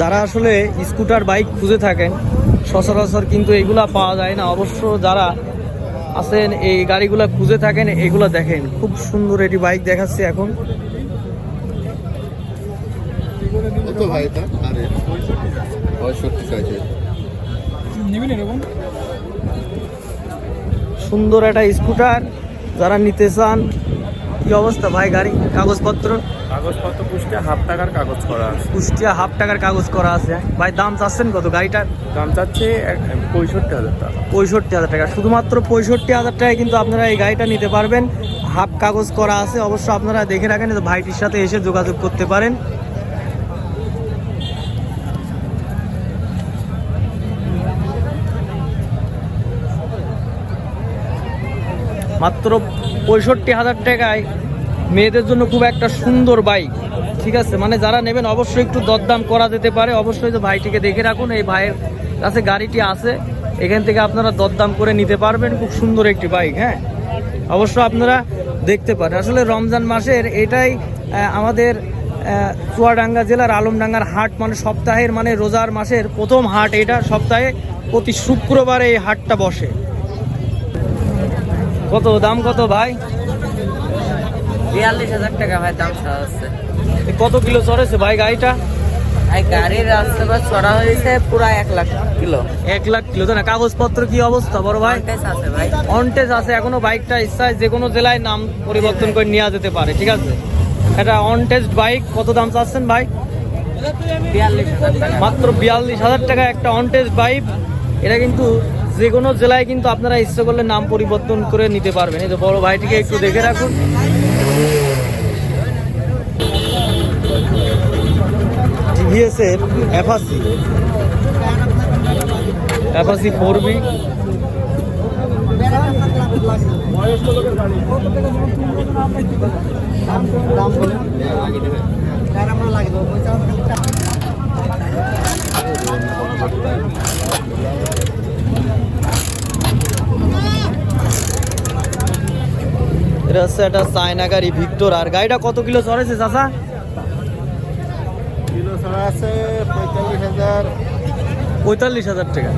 যারা আসলে scooter bike খুঁজে থাকেন সচরাচর কিন্তু এগুলা পাওয়া যায় না। অবশ্য যারা আছেন এই গাড়িগুলা খুঁজে থাকেন এগুলা দেখেন। খুব সুন্দর এটি বাইক দেখাচ্ছে এখন। সুন্দর একটা স্কুটার। যারা নিতে চান কি অবস্থা ভাই গাড়ি? কাগজপত্র? কাগজপত্র পুষতে হাফ টাকার কাগজ করা আছে। কুষ্টিয়া হাফ টাকার কাগজ করা আছে। ভাই দাম চাচ্ছেন কত? গাড়িটার দাম চাচ্ছে পঁয়ষট্টি হাজার টাকা। পঁয়ষট্টি হাজার টাকা। শুধুমাত্র পঁয়ষট্টি হাজার টাকায় কিন্তু আপনারা এই গাড়িটা নিতে পারবেন। হাফ কাগজ করা আছে। অবশ্য আপনারা দেখে রাখেন ভাইটির সাথে এসে যোগাযোগ করতে পারেন। মাত্র পঁয়ষট্টি হাজার টাকায় মেয়েদের জন্য খুব একটা সুন্দর বাইক ঠিক আছে? মানে যারা নেবেন অবশ্যই একটু দরদাম করা যেতে পারে। অবশ্যই তো ভাইটিকে দেখে রাখুন, এই ভাইয়ের কাছে গাড়িটি আছে। এখান থেকে আপনারা দরদাম করে নিতে পারবেন, খুব সুন্দর একটি বাইক হ্যাঁ? অবশ্য আপনারা দেখতে পারেন। আসলে রমজান মাসের এটাই আমাদের চুয়াডাঙ্গা জেলার আলমডাঙ্গার হাট মানে সপ্তাহের মানে রোজার মাসের প্রথম হাট এটা। সপ্তাহে প্রতি শুক্রবারে এই হাটটা বসে। কত, দাম কত ভাই? বিয়াল্লিশ হাজার টাকা ভাই দাম হচ্ছে। কত কিলো চড়েছে ভাই গাড়িটা? এই গাড়ির রাস্তা বা চড়া হয়েছে পুরো এক লাখ কিলো। এক লাখ কিলো তো না কাগজপত্র কি অবস্থা বড় ভাই? আছে ভাই। অনটেজ আছে এখনও বাইকটা ইচ্ছায় যে কোনো জেলায় নাম পরিবর্তন করে নেওয়া যেতে পারে ঠিক আছে? এটা অনটেস্ট বাইক কত দাম চাচ্ছেন ভাই? মাত্র বিয়াল্লিশ হাজার টাকা একটা অনটেস্ট বাইক এটা কিন্তু যে কোনো জেলায় কিন্তু আপনারা ইচ্ছে করলে নাম পরিবর্তন করে নিতে পারবেন। এই যে বড় ভাইটিকে একটু দেখে রাখুন। টিভিএস এর অ্যাপাসি অ্যাপাসি ফোর বি এটা হচ্ছে একটা গাড়ি ভিক্টর। আর গাড়িটা কত কিলো চড়েছে, চাচা? আছে পঁয়তাল্লিশ হাজার। পঁয়তাল্লিশ হাজার টাকা।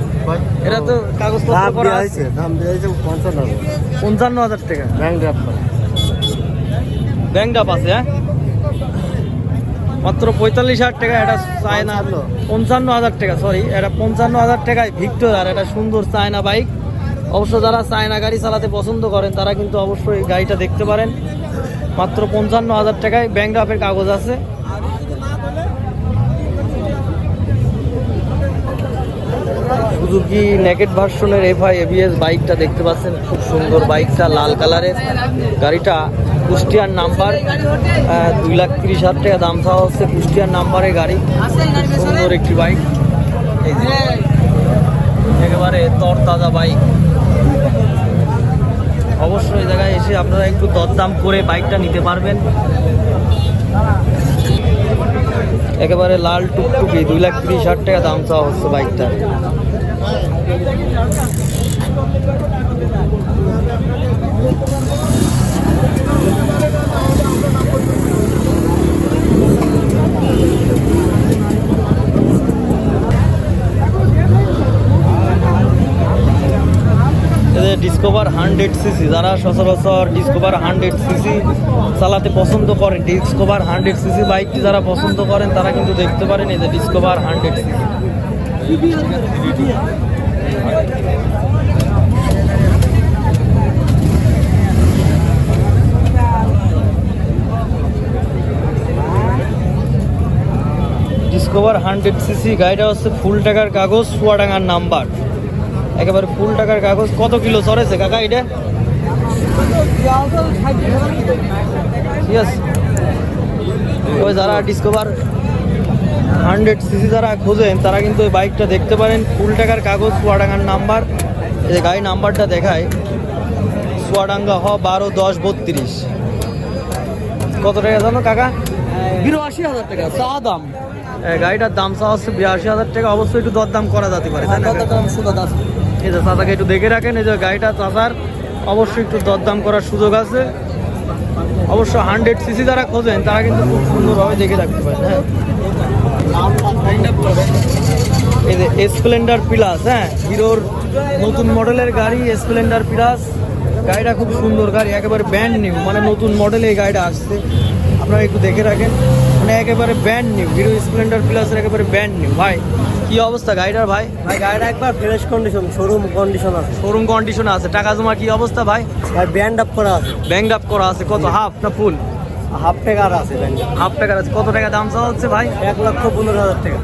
এটা তো কাগজপত্র দাম করা আছে। দাম দেওয়া হয়েছে পঞ্চান্ন হাজার। পঞ্চান্ন হাজার টাকা। ব্যাংক ড্রাফট করা। ব্যাংক ডাপ আছে হ্যাঁ? মাত্র পঁয়তাল্লিশ হাজার টাকা এটা চায়না পঞ্চান্ন। হাজার টাকা সরি এটা পঞ্চান্ন হাজার টাকায় ভিক্টর আর এটা সুন্দর চায়না বাইক অবশ্য যারা চায়না গাড়ি চালাতে পছন্দ করেন তারা কিন্তু অবশ্যই গাড়িটা দেখতে পারেন। মাত্র পঞ্চান্ন হাজার টাকায় ব্যাংক ড্রাফের কাগজ আছে। সুজুকি নেকেট ভার্সনের এফ এফআই এবিএস বাইকটা দেখতে পাচ্ছেন? খুব সুন্দর বাইকটা লাল কালারের গাড়িটা কুষ্টিয়ার নাম্বার দুই লাখ তিরিশ হাজার টাকা দাম চাওয়া হচ্ছে কুষ্টিয়ার নাম্বারের গাড়ি। সুন্দর একটি বাইক একেবারে তরতাজা বাইক অবশ্যই এই জায়গায় এসে আপনারা একটু দরদাম করে বাইকটা নিতে পারবেন। একেবারে লাল টুকটুকি, দুই লাখ তিরিশ হাজার টাকা দাম চাওয়া হচ্ছে বাইকটা ডিসকভার হান্ড্রেড সিসি যারা সচরাচর ডিসকভার হান্ড্রেড সিসি চালাতে পছন্দ করেন ডিসকভার হান্ড্রেড সিসি বাইকটি যারা পছন্দ করেন, তারা কিন্তু দেখতে পারেন এই যে Discover hundred CC Discover hundred CC গাড়িটা হচ্ছে ফুল টাকার কাগজ চুয়াডাঙ্গার নাম্বার। একেবারে ফুল টাকার কাগজ, কত কিলো চড়েছে কাকা এটা? ঠিক আছে ওই যারা ডিসকভার হান্ড্রেড সিসি যারা খোঁজেন তারা কিন্তু ওই বাইকটা দেখতে পারেন। ফুল টাকার কাগজ চুয়াডাঙ্গার নাম্বার। এই গাড়ি নাম্বারটা দেখায় চুয়াডাঙ্গা হ বারো দশ বত্রিশ। কত টাকা জানো কাকা? বিরাশি হাজার টাকা চা দাম। গাড়িটার দাম চা হচ্ছে বিরাশি হাজার টাকা। অবশ্যই একটু দরদাম করা যেতে পারে না এই যে চাচাকে একটু দেখে রাখেন এই যে গাড়িটা চাচার। অবশ্যই একটু দরদাম করার সুযোগ আছে। অবশ্য হান্ড্রেড সিসি যারা খোঁজেন তারা কিন্তু খুব সুন্দরভাবে দেখে রাখতে পারেন হ্যাঁ? স্প্লেন্ডার প্লাস হ্যাঁ? হিরোর নতুন মডেলের গাড়ি স্প্লেন্ডার প্লাস গাড়িটা খুব সুন্দর গাড়ি একেবারে ব্যান্ড নিউ মানে নতুন মডেলে এই গাড়িটা আসছে। আপনারা একটু দেখে রাখেন। মানে একেবারে ব্যান্ড নিউ হিরো স্প্লেন্ডার প্লাসের একেবারে ব্যান্ড নিউ ভাই কি অবস্থা গাড়িটার ভাই? ভাই গাড়িটা একবার ফ্রেশ কন্ডিশন শোরুম কন্ডিশন আছে। শোরুম কন্ডিশন আছে। টাকা জমা কি অবস্থা ভাই? ভাই ব্যান্ড আপ করা আছে। ব্যাংক আপ করা আছে। কত? হাফ না ফুল হাফ টাকার আছে হাফ টাকার আছে। কত টাকা দাম চাওয়া হচ্ছে ভাই? এক লক্ষ পনেরো হাজার টাকা।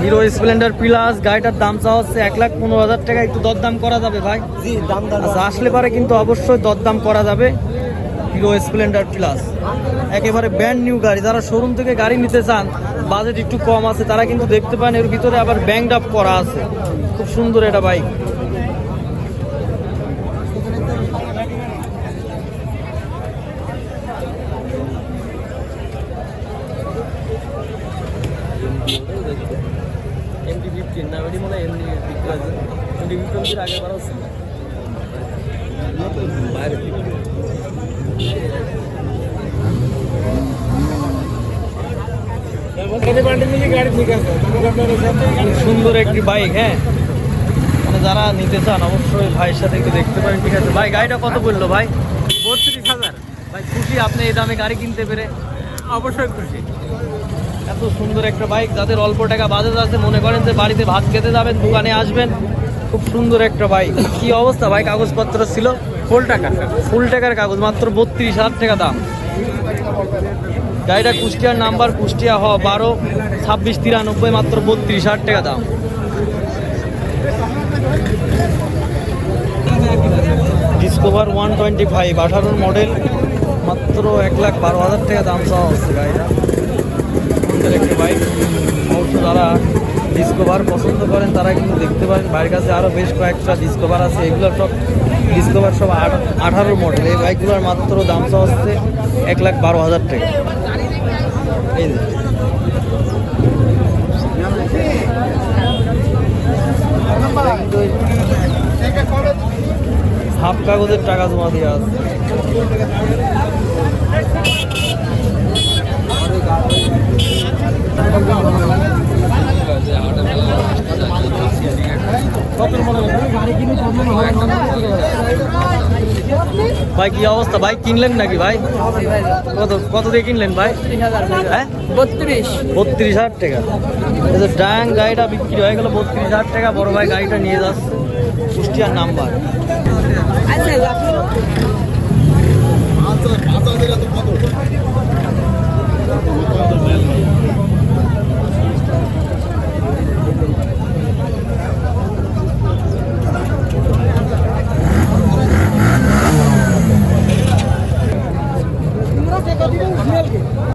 হিরো স্প্লেন্ডার প্লাস গাড়িটার দাম চাওয়া হচ্ছে এক লাখ পনেরো হাজার টাকা। একটু দরদাম করা যাবে ভাই? জি দাম দাম আচ্ছা আসলে পারে কিন্তু অবশ্যই দরদাম করা যাবে। Hero Splendor plus. একেবারে ব্র্যান্ড নিউ গাড়ি। যারা শোরুম থেকে গাড়ি নিতে চান বাজেট একটু কম আছে তারা কিন্তু দেখতে পান এর ভিতরে আবার ব্যাংক আপ করা আছে। খুব সুন্দর এটা বাইক এমডি ফিফটিন না ওটি মনে হয় এমডি বিক্রি আছে এমডি আগে বারো ছিল বাইরে সুন্দর একটি বাইক হ্যাঁ? মানে যারা নিতে চান অবশ্যই ভাইয়ের সাথে একটু দেখতে পারেন ঠিক আছে? ভাই গাড়িটা কত বলল ভাই? বত্রিশ হাজার। ভাই খুশি আপনি এই দামে গাড়ি কিনতে পেরে? অবশ্যই খুশি। এত সুন্দর একটা বাইক যাদের অল্প টাকা বাজেট আছে মনে করেন যে বাড়িতে ভাত খেতে যাবেন দোকানে আসবেন খুব সুন্দর একটা বাইক কি অবস্থা ভাই? কাগজপত্র ছিল ফুল টাকা। ফুল টাকার কাগজ, মাত্র বত্রিশ হাজার টাকা দাম। গাড়িটা কুষ্টিয়ার নাম্বার, কুষ্টিয়া হ বারো, ছাব্বিশ তিরানব্বই, মাত্র বত্রিশ হাজার টাকা দাম। ডিসকভার ওয়ান টোয়েন্টি ফাইভ আঠারোর মডেল মাত্র এক লাখ বারো হাজার টাকা দাম চাওয়া হচ্ছে গাড়িটা। একটা বাইক অবশ্য ডিসকভার পছন্দ করেন, তারা কিন্তু দেখতে পারেন। বাইরের কাছে আরও বেশ কয়েকটা ডিসকভার আছে। এগুলো সব ডিসকভার সব আঠারো মডেল এই বাইকগুলোর মাত্র দাম চাওয়া হচ্ছে এক লাখ বারো হাজার টাকা। এই হাফ কাগজের টাকা জমা দেওয়া আছে। ভাই কি অবস্থা? ভাই কিনলেন নাকি ভাই? কত কত দিয়ে কিনলেন ভাই? হ্যাঁ? বত্রিশ। বত্রিশ হাজার টাকা। এই গাড়িটা বিক্রি হয়ে গেল বত্রিশ হাজার টাকা। বড় ভাই গাড়িটা নিয়ে যাচ্ছে। কুষ্টিয়ার নাম্বার। আচ্ছা